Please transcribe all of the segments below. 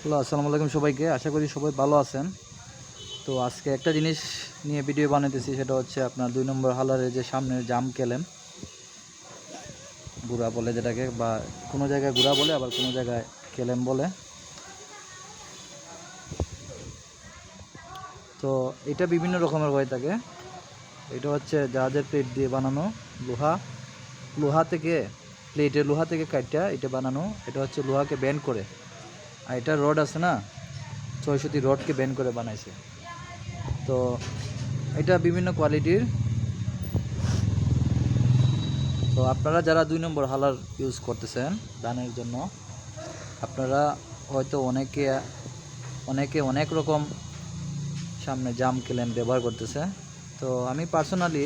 Hello আসসালামু আলাইকুম সবাইকে। আশা করি সবাই ভালো আছেন। তো আজকে একটা জিনিস নিয়ে ভিডিও বানাইতেছি, সেটা হচ্ছে আপনার দুই নম্বর হালারের যে সামনের জাম কেলেন। গুড়া বলে যেটাকে, বা কোনো জায়গায় গুড়া বলে, আবার কোনো জায়গায় কেলেম বলে। তো এটা বিভিন্ন রকমের হয়ে থাকে। এটা হচ্ছে জাহাজের প্লেট দিয়ে বানানো লোহা। লোহা থেকে, প্লেটের লোহা থেকে কাটটা এটা বানানো। এটা হচ্ছে লোহাকে ব্যান্ড করে। আর এটা রড আছে না ছয়শতি রডকে ব্যান্ড করে বানাইছে। তো এটা বিভিন্ন কোয়ালিটির তো আপনারা যারা দুই নম্বর হালার ইউজ করতেছেন ধানের জন্য, আপনারা হয়তো অনেকে অনেকে অনেক রকম সামনে জাম কেলেন ব্যবহার করতেছে। তো আমি পার্সোনালি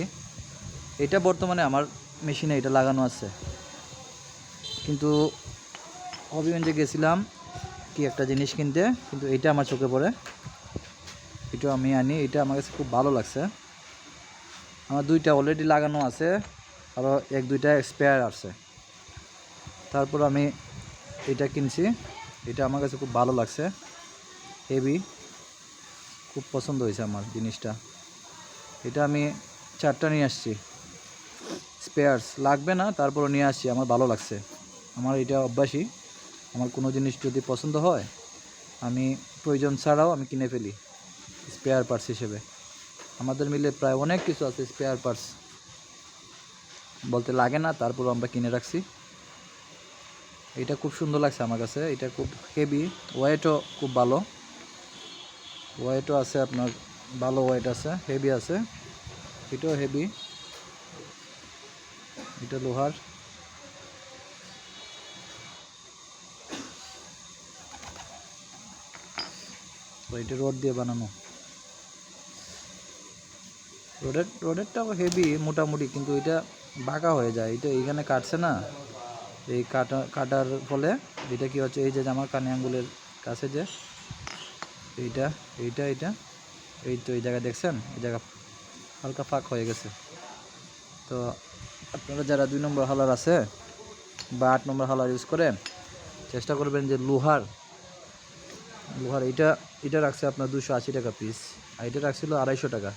এটা বর্তমানে আমার মেশিনে এটা লাগানো আছে। কিন্তু হবিগঞ্জে গেছিলাম কি একটা জিনিস কিনতে, কিন্তু এটা আমার চোখে পড়ে। এটা আমি আনি, এটা আমার কাছে খুব ভালো লাগছে। আমার দুইটা অলরেডি লাগানো আছে আরও এক দুইটা স্পেয়ার আছে। তারপর আমি এটা কিনছি, এটা আমার কাছে খুব ভালো লাগছে। হেভি খুব পছন্দ হয়েছে আমার জিনিসটা। এটা আমি চারটা নিয়ে আসছি। স্পেয়ার্স লাগবে না, তারপরও নিয়ে আসছি, আমার ভালো লাগছে। আমার এটা অভ্যাসই। আমার কোনো জিনিস যদি পছন্দ হয়, আমি প্রয়োজন ছাড়াও আমি কিনে ফেলি স্পেয়ার পার্টস হিসেবে। আমাদের মিলে প্রায় অনেক কিছু আছে স্পেয়ার পার্টস বলতে লাগে না, তারপরও আমরা কিনে রাখছি। এটা খুব সুন্দর লাগছে আমার কাছে, এটা খুব হেভি ওয়েটও খুব ভালো। ওয়েটও আছে আপনার, ভালো ওয়েট আছে হেভি আছে। এটাও হেভি এটা লোহার। তো এটা রড দিয়ে বানানো। রোডের রোডেরটাও হেভি মোটামুটি, কিন্তু এটা বাঁকা হয়ে যায়। এটা এইখানে কাটছে না। এই কাটা, কাটার ফলে এটা কি হচ্ছে? এই যে আমার কানে আঙ্গুলের কাছে যে, এইটা এইটা এইটা, এই তো এই জায়গায় দেখছেন? এই জায়গা হালকা ফাঁক হয়ে গেছে। তো আপনারা যারা দুই নম্বর হালার আছে বা আট নম্বর হালার ইউজ করেন, চেষ্টা করবেন যে লোহার লোহার এটা এটা রাখছে আপনার দুশো আশি টাকা পিস আর এটা রাখছিল আড়াইশো টাকা।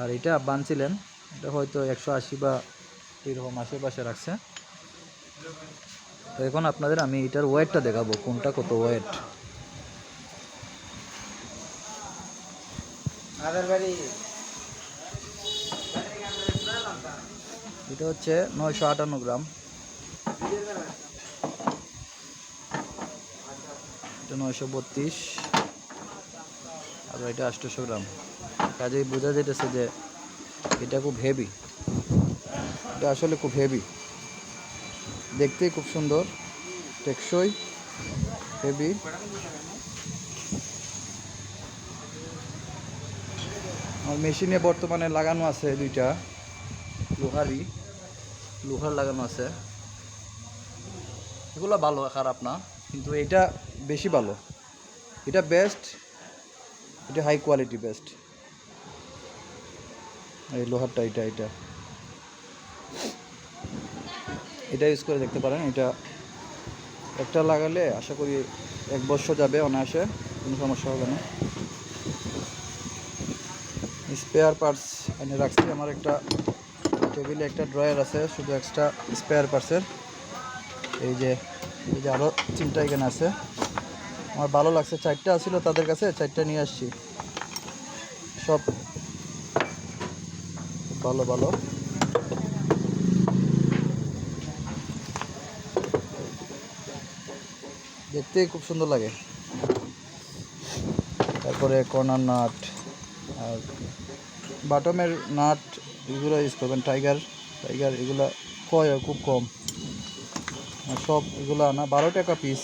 আর এটা বানছিলেন এটা হয়তো একশো আশি বা এরকম আশেপাশে রাখছে। তো এখন আপনাদের আমি এটার ওয়েটটা দেখাবো কোনটা কত ওয়েট। এটা হচ্ছে নয়শো আটান্ন গ্রাম। এটা নয়শো বত্রিশ। আর এটা আটশোশো গ্রাম। কাজেই বোঝা যেতেছে যে এটা খুব হেভি এটা আসলে খুব হেভি দেখতেই খুব সুন্দর। টেকসই হেভি আমার মেশিনে বর্তমানে লাগানো আছে দুইটা। লোহারই। লোহার লাগানো আছে। এগুলো ভালো, খারাপ না। কিন্তু এটা বেশি ভালো। এটা বেস্ট এটা হাই কোয়ালিটি বেস্ট এই লোহারটা, এটা এটা। এটা ইউজ করে দেখতে পারেন, এটা একটা লাগালে আশা করি এক বছর যাবে অনায়াসে, কোনো সমস্যা হবে না। স্পেয়ার পার্টস এনে রাখছি, আমার একটা টেবিলে একটা ড্রয়ার আছে, শুধু এক্সট্রা স্পেয়ার পার্টসের এই যে এই যে আরও তিনটা এখানে আছে। আমার ভালো লাগছে। চারটা ছিল তাদের কাছে, চারটা নিয়ে আসছি। সব ভালো ভালো। দেখতে খুব সুন্দর লাগে। তারপরে কর্নার নাট আর বাটমের নাট এগুলো ইউজ করবেন, টাইগার টাইগার এগুলো কয় খুব কম। সব এগুলো আনা বারো টাকা পিস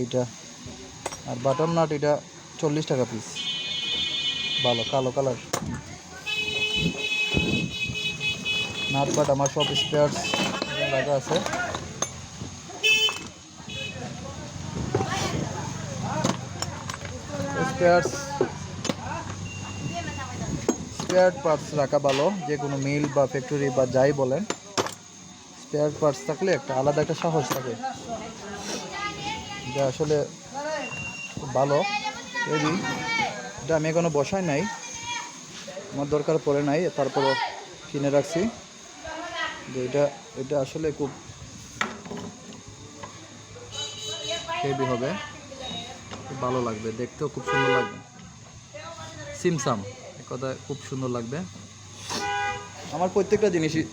এইটা। আর বাটম নাট এটা চল্লিশ টাকা পিস ভালো, কালো কালার নাট বাট আমার সব স্পেয়ার্স রাখা আছে। স্পেয়ার্স স্পেয়ার পার্টস রাখা ভালো, যে কোনো মিল বা ফ্যাক্টরি বা যাই বলেন। স্পেয়ার পার্টস থাকলে একটা আলাদা একটা সাহস থাকে। যা আসলে ভালো। হেভি এটা আমি এখনও বসাই নাই। আমার দরকার পড়ে নাই, তারপরও কিনে রাখছি। যে এটা এটা আসলে খুব হেভি হবে। খুব ভালো লাগবে, দেখতেও খুব সুন্দর লাগবে। সিমসাম এক কথায় খুব সুন্দর লাগবে। আমার প্রত্যেকটা জিনিসই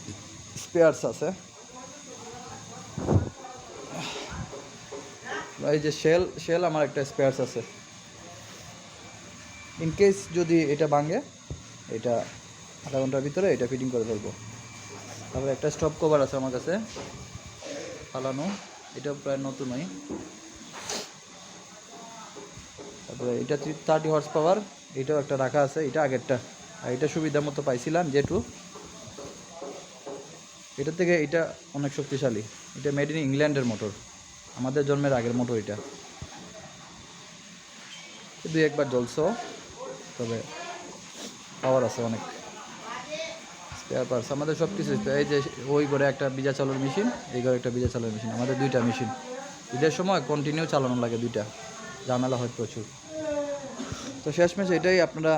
স্পেয়ার্স আছে। এই যে শেল শেল আমার একটা স্পেয়ার্স আছে। ইন কেস যদি এটা ভাঙে, এটা আধা ঘণ্টার ভিতরে এটা ফিটিং করে ফেলব তারপরে একটা স্টপ কভার আছে আমার কাছে, ফালানো। এটা প্রায় নতুন নতুনই। তারপরে এটা থার্টি হর্স পাওয়ার এটাও একটা রাখা আছে, এটা আগেরটা। আর এটা সুবিধা মতো পাইছিলাম যেটু এটার থেকে এটা অনেক শক্তিশালী। এটা মেড ইন ইংল্যান্ডের মোটর আমাদের জন্মের আগের মোটর এটা। দুই একবার জ্বলছো, তবে পাওয়ার আছে অনেক। স্পেয়ার পার্টস আমাদের সব কিছু এই যে ওই ঘরে একটা বিজা চালানোর মেশিন এই ঘরে একটা বিজা চালানোর মেশিন আমাদের দুইটা মেশিন ঈদের সময় কন্টিনিউ চালানো লাগে দুইটা ঝামেলা হয় প্রচুর। তো শেষমেশ এটাই আপনারা,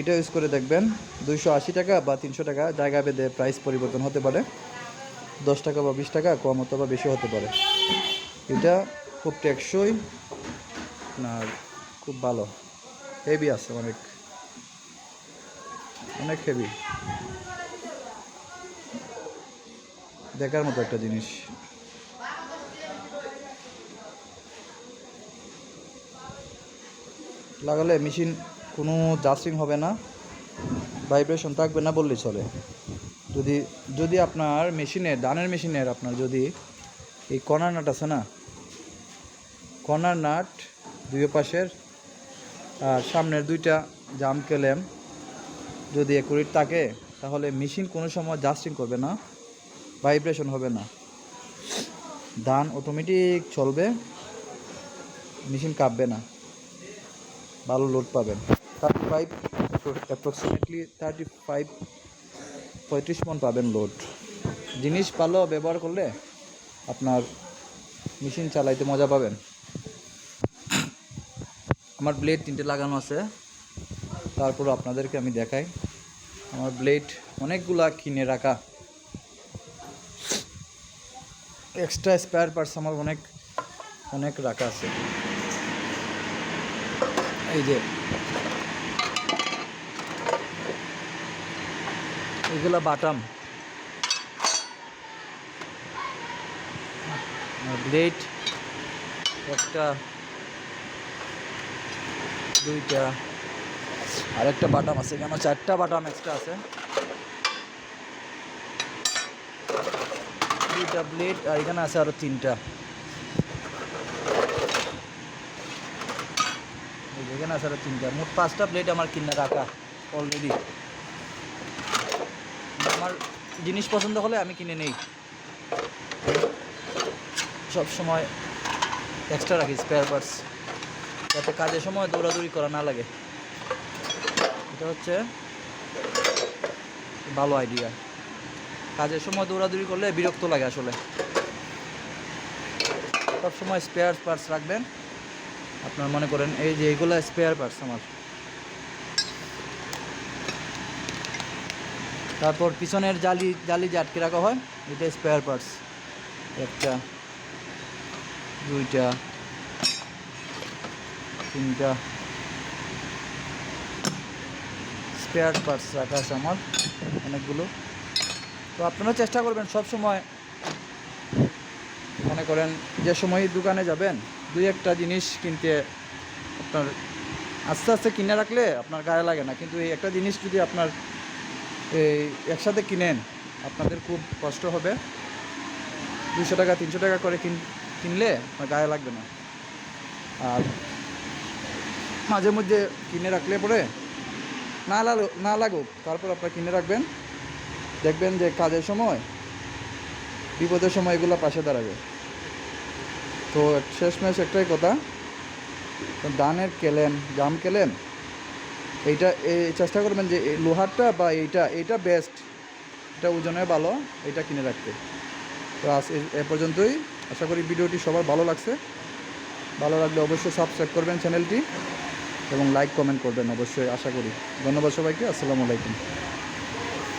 এটা ইউজ করে দেখবেন। দুইশো আশি টাকা বা তিনশো টাকা জায়গা বেঁধে প্রাইস পরিবর্তন হতে পারে। দশ টাকা বা বিশ টাকা, কম অথবা বেশি হতে পারে। এটা খুব টেকসই আর খুব ভালো। হেভি আছে অনেক। অনেক হেভি দেখার মতো একটা জিনিস। লাগালে মেশিন কোনো জাস্টিং হবে না, ভাইব্রেশন থাকবে না বললেই চলে। যদি যদি আপনার মেশিনে, দানের মেশিনের আপনার যদি এই কর্নার নাট আছে না কর্নার নাট দুই পাশের আর সামনের দুইটা জাম কেলেম যদি একুরেট থাকে, তাহলে মেশিন কোনো সময় জাস্টিং করবে না ভাইব্রেশন হবে না। ধান অটোমেটিক চলবে, মেশিন কাঁপবে না, ভালো লোড পাবেন। Thirty five approximately thirty five পঁয়ত্রিশ মন পাবেন লোড জিনিস ভালো ব্যবহার করলে আপনার মেশিন চালাইতে মজা পাবেন। আমার ব্লেড তিনটে লাগানো আছে। তারপর আপনাদেরকে আমি দেখাই। আমার ব্লেড অনেকগুলা কিনে রাখা। এক্সট্রা স্পেয়ার পার্টস আমার অনেক অনেক রাখা আছে। এই যে এগুলা বাটাম। ব্লেড একটা, দুইটা, আরেকটা বাটাম আছে। এখানে চারটা বাটাম এক্সট্রা আছে। দুইটা ব্লেড আর এখানে আছে আরও তিনটা। এখানে আছে আরও তিনটা। মোট পাঁচটা প্লেট আমার কিনে রাখা অলরেডি আমার জিনিস পছন্দ হলে আমি কিনে নেই। সব সময় এক্সট্রা রাখি স্পেয়ার পার্টস যাতে কাজের সময় দৌড়াদৌড়ি করা না লাগে। এটা হচ্ছে ভালো আইডিয়া কাজের সময় দৌড়াদৌড়ি করলে বিরক্ত লাগে আসলে। সব সময় স্পেয়ার পার্টস রাখবেন। আপনার মনে করেন, এই যে এইগুলো স্পেয়ার পার্টস আমার। তারপর পিছনের জালি জালি যে আটকে রাখা হয়, এটা স্পেয়ার পার্টস একটা, দুইটা, তিনটা। স্পেয়ার পার্টস রাখা আছে আমার, অনেকগুলো। তো আপনারা চেষ্টা করবেন সব সময়। মনে করেন, যে সময় দোকানে যাবেন, দুই একটা জিনিস কিনতে আপনার আস্তে আস্তে কিনে রাখলে আপনার গায়ে লাগে না। কিন্তু এই একটা জিনিস যদি আপনার এই একসাথে কিনেন, আপনাদের খুব কষ্ট হবে। দুশো টাকা, তিনশো টাকা করে কিন, কিনলে গায়ে লাগবে না। আর মাঝে মধ্যে কিনে রাখলে পরে না লাগুক না লাগুক, তারপর আপনারা কিনে রাখবেন। দেখবেন যে কাজের সময়, বিপদের সময় এগুলো পাশে দাঁড়াবে। তো শেষমেশ একটাই কথা, তো দানের কেলেন, জাম কেলেন এইটা, এই চেষ্টা করবেন যে লোহারটা বা এইটা এইটা বেস্ট এটা ওজনে ভালো এটা কিনে রাখতে। তো আজ এ পর্যন্তই। আশা করি ভিডিওটি সবার ভালো লাগছে। ভালো লাগলে অবশ্যই সাবস্ক্রাইব করবেন চ্যানেলটি এবং লাইক কমেন্ট করবেন অবশ্যই, আশা করি। ধন্যবাদ সবাইকে, আসসালামু আলাইকুম।